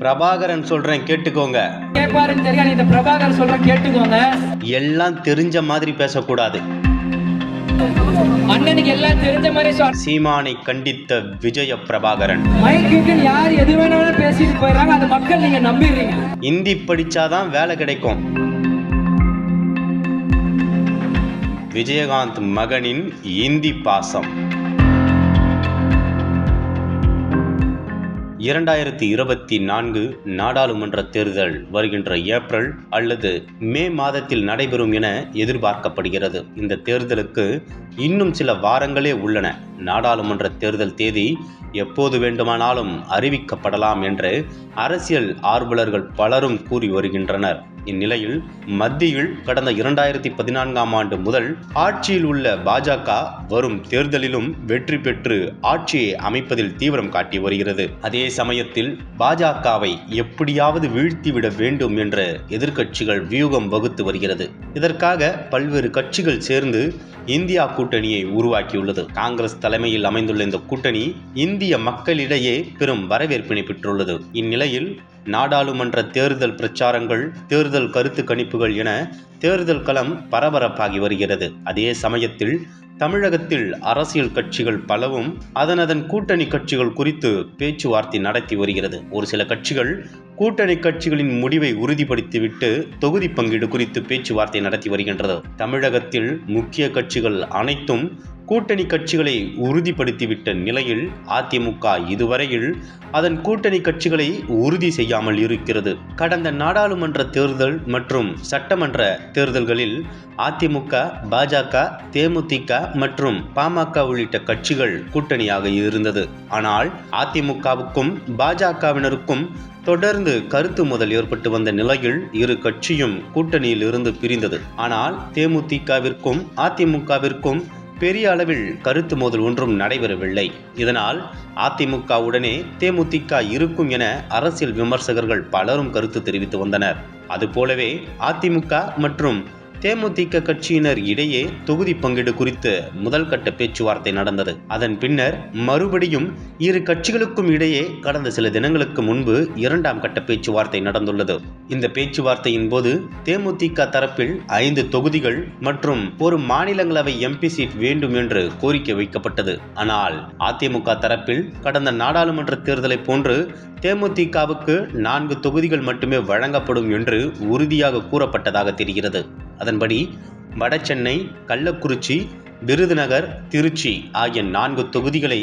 பிரபாகரன் சொல்றேன் கேட்டுக்கோங்க. கேட்பாருன்னு தெரியும் இந்த பிரபாகர் சொல்ற கேட்டுக்கோங்க. எல்லாம் தெரிஞ்ச மாதிரி பேசக்கூடாது. அண்ணனுக்கு எல்லாம் தெரிஞ்ச மாதிரி சீமானை கண்டித்த விஜய பிரபாகரன். யார் எது வேணாலும் பேசிட்டு போயிடறாங்க அது மக்கள் நீங்க நம்பிடுறீங்க. இந்தி படிச்சாதான் வேலை கிடைக்கும். விஜயகாந்த் மகனின் இந்தி பாசம். இரண்டாயிரத்தி இருபத்தி நான்கு நாடாளுமன்ற தேர்தல் வருகின்ற ஏப்ரல் அல்லது மே மாதத்தில் நடைபெறும் என எதிர்பார்க்கப்படுகிறது. இந்த தேர்தலுக்கு இன்னும் சில வாரங்களே உள்ளன. நாடாளுமன்ற தேர்தல் தேதி எப்போது வேண்டுமானாலும் அறிவிக்கப்படலாம் என்று அரசியல் ஆர்வலர்கள் பலரும் கூறி வருகின்றனர். இந்நிலையில் மத்தியில் கடந்த இரண்டாயிரத்தி பதினான்காம் ஆண்டு முதல் ஆட்சியில் உள்ள பாஜக வரும் தேர்தலிலும் வெற்றி பெற்று ஆட்சியை அமைப்பதில் தீவிரம் காட்டி வருகிறது. அதே சமயத்தில் பாஜகவை எப்படியாவது வீழ்த்திவிட வேண்டும் என்ற எதிர்க்கட்சிகள் வியூகம் வகுத்து வருகிறது. இதற்காக பல்வேறு கட்சிகள் சேர்ந்து இந்தியா கூட்டணியை உருவாக்கியுள்ளது. காங்கிரஸ் தலைமையில் அமைந்துள்ள இந்த கூட்டணி இந்திய மக்களிடையே பெரும் வரவேற்பினை பெற்றுள்ளது. இந்நிலையில் நாடாளுமன்ற தேர்தல் பிரச்சாரங்கள் தேர்தல் கருத்து கணிப்புகள் என தேர்தல் களம் பரபரப்பாகி வருகிறது. அதே சமயத்தில் தமிழகத்தில் அரசியல் கட்சிகள் பலவும் அதன் அதன் கூட்டணி கட்சிகள் குறித்து பேச்சுவார்த்தை நடத்தி வருகிறது. ஒரு சில கட்சிகள் கூட்டணி கட்சிகளின் முடிவை உறுதிப்படுத்திவிட்டு தொகுதி பங்கீடு குறித்து பேச்சுவார்த்தை நடத்தி வருகின்றது. தமிழகத்தில் முக்கிய கட்சிகள் அனைத்தும் கூட்டணி கட்சிகளை உறுதிப்படுத்திவிட்ட நிலையில் அதிமுக இதுவரையில் அதன் கூட்டணி கட்சிகளை உறுதி செய்யாமல் இருக்கிறது. கடந்த நாடாளுமன்ற தேர்தல் மற்றும் சட்டமன்ற தேர்தல்களில் அதிமுக பாஜக தேமுதிக மற்றும் பாமக உள்ளிட்ட கட்சிகள் கூட்டணியாக இருந்தது. ஆனால் அதிமுகவுக்கும் பாஜகவினருக்கும் தொடர்ந்து கருத்து முதல் ஏற்பட்டு வந்த நிலையில் இரு கட்சியும் கூட்டணியில் இருந்து பிரிந்தது. ஆனால் தேமுதிகவிற்கும் அதிமுகவிற்கும் பெரிய அளவில் கருத்து மோதல் ஒன்றும் நடைபெறவில்லை. இதனால் அதிமுகவுடனே தேமுதிக இருக்கும் என அரசியல் விமர்சகர்கள் பலரும் கருத்து தெரிவித்து வந்தனர். அதுபோலவே அதிமுக மற்றும் தேமுதிக கட்சியினர் இடையே தொகுதி பங்கீடு குறித்து முதல் கட்ட பேச்சுவார்த்தை நடந்தது. அதன் பின்னர் மறுபடியும் இரு கட்சிகளுக்கும் இடையே கடந்த சில தினங்களுக்கு முன்பு இரண்டாம் கட்ட பேச்சுவார்த்தை நடந்துள்ளது. இந்த பேச்சுவார்த்தையின் போது தேமுதிக தரப்பில் ஐந்து தொகுதிகள் மற்றும் ஒரு மாநிலங்களவை எம்பி சீட் வேண்டும் என்று கோரிக்கை வைக்கப்பட்டது. ஆனால் அதிமுக தரப்பில் கடந்த நாடாளுமன்ற தேர்தலை போன்று தேமுதிகவுக்கு நான்கு தொகுதிகள் மட்டுமே வழங்கப்படும் என்று உறுதியாக கூறப்பட்டதாக தெரிகிறது. அதன்படி வடசென்னை கள்ளக்குறிச்சி விருதுநகர் திருச்சி ஆகிய நான்கு தொகுதிகளை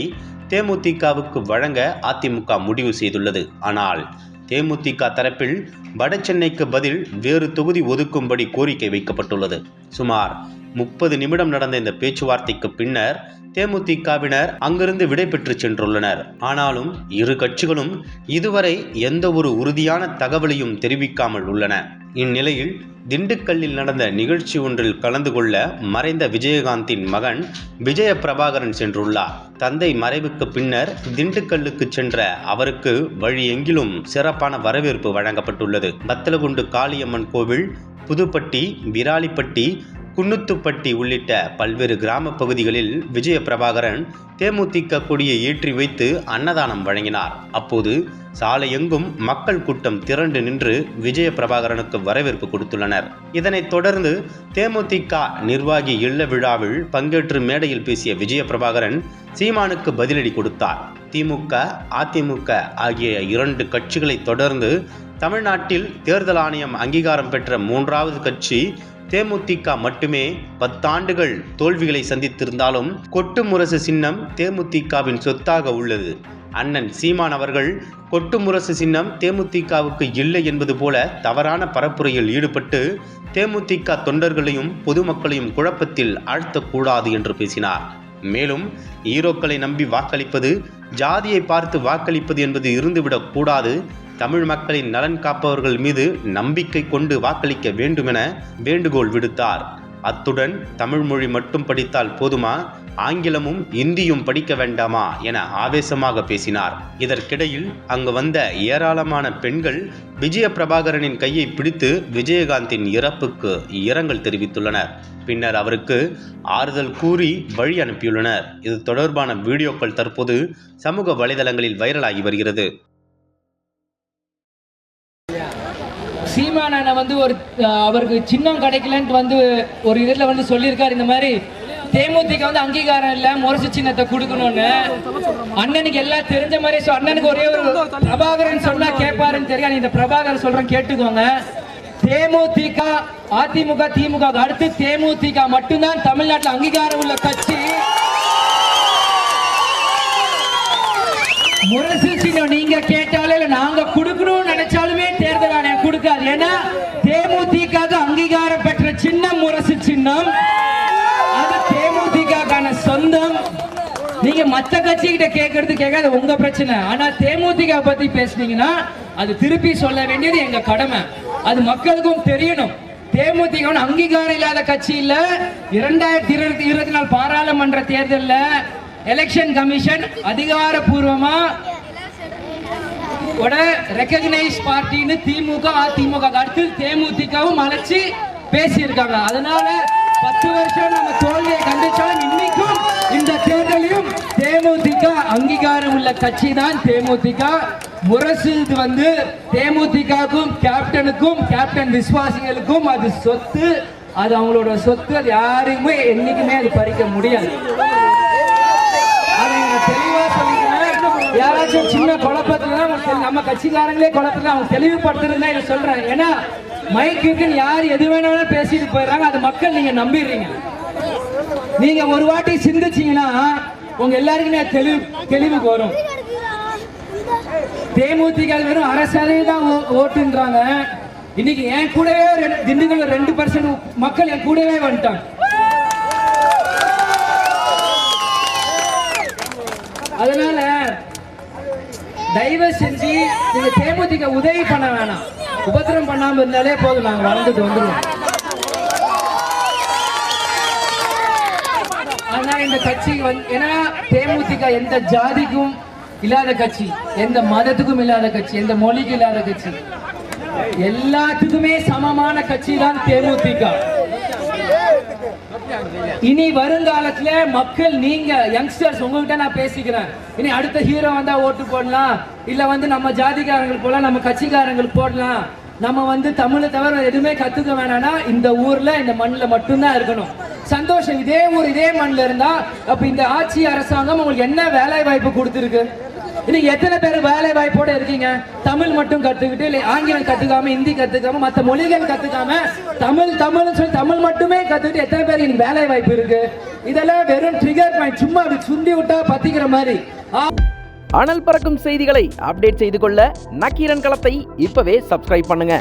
தேமுதிகவுக்கு வழங்க அதிமுக முடிவு செய்துள்ளது. ஆனால் தேமுதிக தரப்பில் வடசென்னைக்கு பதில் வேறு தொகுதி ஒதுக்கும்படி கோரிக்கை வைக்கப்பட்டுள்ளது. சுமார் முப்பது நிமிடம் நடந்த இந்த பேச்சுவார்த்தைக்கு பின்னர் தேமுதிகவினர் அங்கிருந்து விடைபெற்று சென்றுள்ளனர். ஆனாலும் இரு கட்சிகளும் இதுவரை எந்த ஒரு உறுதியான தகவலையும் தெரிவிக்காமல் உள்ளன. இந்நிலையில் திண்டுக்கல்லில் நடந்த நிகழ்ச்சி ஒன்றில் கலந்து கொள்ள மறைந்த விஜயகாந்தின் மகன் விஜய பிரபாகரன் சென்றுள்ளார். தந்தை மறைவுக்கு பின்னர் திண்டுக்கல்லுக்கு சென்ற அவருக்கு வழி எங்கிலும் சிறப்பான வரவேற்பு வழங்கப்பட்டுள்ளது. பத்தலகுண்டு காளியம்மன் கோவில் புதுப்பட்டி விராலிப்பட்டி குன்னுத்துப்பட்டி உள்ளிட்ட பல்வேறு கிராம பகுதிகளில் விஜய பிரபாகரன் தேமுதிக கொடியை ஏற்றி வைத்து அன்னதானம் வழங்கினார். அப்போது சாலையெங்கும் மக்கள் கூட்டம் திரண்டு நின்று விஜய பிரபாகரனுக்கு வரவேற்பு கொடுத்துள்ளனர். இதனைத் தொடர்ந்து தேமுதிக நிர்வாகி இல்ல விழாவில் பங்கேற்று மேடையில் பேசிய விஜய பிரபாகரன் சீமானுக்கு பதிலடி கொடுத்தார். திமுக அதிமுக ஆகிய இரண்டு கட்சிகளை தொடர்ந்து தமிழ்நாட்டில் தேர்தல் ஆணையம் அங்கீகாரம் பெற்ற மூன்றாவது கட்சி தேமுதிக மட்டுமே பத்தாண்டுகள் தோல்விகளை சந்தித்திருந்தாலும் கொட்டு முரசு சின்னம் தேமுதிகவின் சொத்தாக உள்ளது. அண்ணன் சீமான் அவர்கள் கொட்டு முரசு சின்னம் தேமுதிகவுக்கு இல்லை என்பது போல தவறான பரப்புரையில் ஈடுபட்டு தேமுதிக தொண்டர்களையும் பொதுமக்களையும் குழப்பத்தில் ஆழ்த்தக்கூடாது என்று பேசினார். மேலும் ஈரோக்களை நம்பி வாக்களிப்பது ஜாதியை பார்த்து வாக்களிப்பது என்பது இருந்துவிடக் கூடாது தமிழ் மக்களின் நலன் காப்பவர்கள் மீது நம்பிக்கை கொண்டு வாக்களிக்க வேண்டுமென வேண்டுகோள் விடுத்தார். அத்துடன் தமிழ் மொழி மட்டும் படித்தால் போதுமா? ஆங்கிலமும் இந்தியும் படிக்க வேண்டாமா? என ஆவேசமாக பேசினார். இதற்கிடையில் அங்கு வந்த ஏராளமான பெண்கள் விஜய பிரபாகரனின் கையை பிடித்து விஜயகாந்தின் இறப்புக்கு இரங்கல் தெரிவித்துள்ளனர். பின்னர் அவருக்கு ஆறுதல் கூறி வழி அனுப்பியுள்ளனர். இது தொடர்பான வீடியோக்கள் தற்போது சமூக வலைதளங்களில் வைரலாகி வருகிறது. சீமானனை வந்து ஒரு அவருக்கு சின்னம் கிடைக்கலன்ட்டு வந்து ஒரு இதில் வந்து சொல்லியிருக்காரு. இந்த மாதிரி தேமுதிக வந்து அங்கீகாரம் இல்லை முரசு சின்னத்தை கொடுக்கணும்னு. அண்ணனுக்கு எல்லாம் தெரிஞ்ச மாதிரி அண்ணனுக்கு ஒரே ஒரு பிரபாகரன் சொன்னா கேட்பாருன்னு தெரியும் இந்த பிரபாகரன் சொல்றேன் கேட்டுக்கோங்க. தேமுதிக அதிமுக திமுக அடுத்து தேமுதிக மட்டும்தான் தமிழ்நாட்டில் அங்கீகாரம் உள்ள கட்சி. முரசு சின்னம் நீங்க கேட்டாலே நாங்க ஏன்னா தேமுதிக அங்கீகாரம் பெற்ற சின்னம் முரசு சின்னம். அது தேமுதிகான சொந்தம். நீங்க மத்த கட்சி கிட்ட கேட்கறது கேட்காது உங்க பிரச்சனை. ஆனா தேமுதிக பத்தி பேசுனீங்கன்னா அது திருப்பி சொல்ல வேண்டியது எங்க கடமை. அது மக்களுக்கும் தெரியணும். தேமுதிக அங்கீகாரம் இல்லாத கட்சி இல்ல. இரண்டாயிரத்தி இருபத்தி இருபத்தி நாலு பாராளுமன்ற தேர்தலில் எலெக்ஷன் கமிஷன் அதிகாரப்பூர்வமா ரெக்கக்னைஸ் பார்ட்டின்னு திமுக அதிமுக அடுத்து தேமுதிகவும் அழைச்சி பேசியிருக்காங்க. அதனால பத்து வருஷம் நம்ம தோல்வியை கண்டிச்சாலும் இன்னைக்கும் இந்த தேர்தலையும் தேமுதிக அங்கீகாரம் உள்ள கட்சி தான் தேமுதிக. முரசு இது வந்து தேமுதிகவுக்கும் கேப்டனுக்கும் கேப்டன் விசுவாசிகளுக்கும் அது சொத்து. அது அவங்களோட சொத்து அது யாருக்குமே என்னைக்குமே அது பறிக்க முடியாது. அதை தெளிவா சொல்லிக்க யாராச்சும் சின்ன குழப்பத்துல தான் நம்ம கட்சிக்காரங்களே குழப்பத்துல அவங்க தெளிவுபடுத்துறதுதான் இதை சொல்றேன். ஏன்னா மைக்குன்னு யார் எது வேணாலும் பேசிட்டு போயிடுறாங்க. அது மக்கள் நீங்க நம்பிடுறீங்க. நீங்க ஒரு வாட்டி சிந்திச்சீங்கன்னா உங்க எல்லாருக்குமே தெளிவு தெளிவு தெளிவுக்கு வரும். தேமுதிக வெறும் அரை தான் ஓ- ஓட்டுன்றாங்க. இன்னைக்கு என் கூடவே ரெண்டு- திண்டுக்கல்ல ரெண்டு பர்சன்ட் மக்கள் என் கூடவே வந்துட்டாங்க. அதனால தயவு செஞ்சு நீங்க தேமுதிக உதவி பண்ண வேணாம். உபத்திரம் பண்ணாம இருந்தாலே போதும். நாங்க வளர்ந்துட்டு வந்துடுவோம் ஆனா இந்த கட்சி வந்து ஏன்னா தேமுதிக எந்த ஜாதிக்கும் இல்லாத கட்சி எந்த மதத்துக்கும் இல்லாத கட்சி எந்த மொழிக்கும் இல்லாத கட்சி. எல்லாத்துக்குமே சமமான கட்சி தான் தேமுதிக. இனி வருங்காலத்துல மக்கள் நீங்க யங்ஸ்டர்ஸ் உங்ககிட்ட நான் பேசிக்கிறேன். இனி அடுத்த ஹீரோ வந்தா ஓட்டு போடலாம். இல்ல வந்து நம்ம ஜாதிக்காரங்களுக்கு போடலாம் நம்ம கட்சிக்காரங்களுக்கு போடலாம். நம்ம வந்து தமிழை தவிர எதுவுமே கத்துக்க வேணாம்னா இந்த ஊர்ல இந்த மண்ணில் மட்டும்தான் இருக்கணும். சந்தோஷம் இதே ஊர் இதே மண்ணில் இருந்தா அப்ப இந்த ஆட்சி அரசாங்கம் உங்களுக்கு என்ன வேலை வாய்ப்பு கொடுத்துருக்கு? இன்னைக்கு எத்தனை பேர் வேலை வாய்ப்போட இருக்கீங்க? தமிழ் மட்டும் கத்துக்கிட்டு இல்லை ஆங்கிலம் கத்துக்காம ஹிந்தி கத்துக்காம மற்ற மொழிகள் கத்துக்காம தமிழ் தமிழ்னு சொல்லி தமிழ் மட்டுமே கத்துக்கிட்டு எத்தனை பேர் இன்னைக்கு வேலை வாய்ப்பு இருக்கு? இதெல்லாம் வெறும் ட்ரிகர் பாயிண்ட் சும்மா அப்படி சுண்டி விட்டா பத்திக்கிற மாதிரி. அனல் பறக்கும் செய்திகளை அப்டேட் செய்து கொள்ள நக்கீரன் களத்தை இப்பவே சப்ஸ்கிரைப் பண்ணுங்க.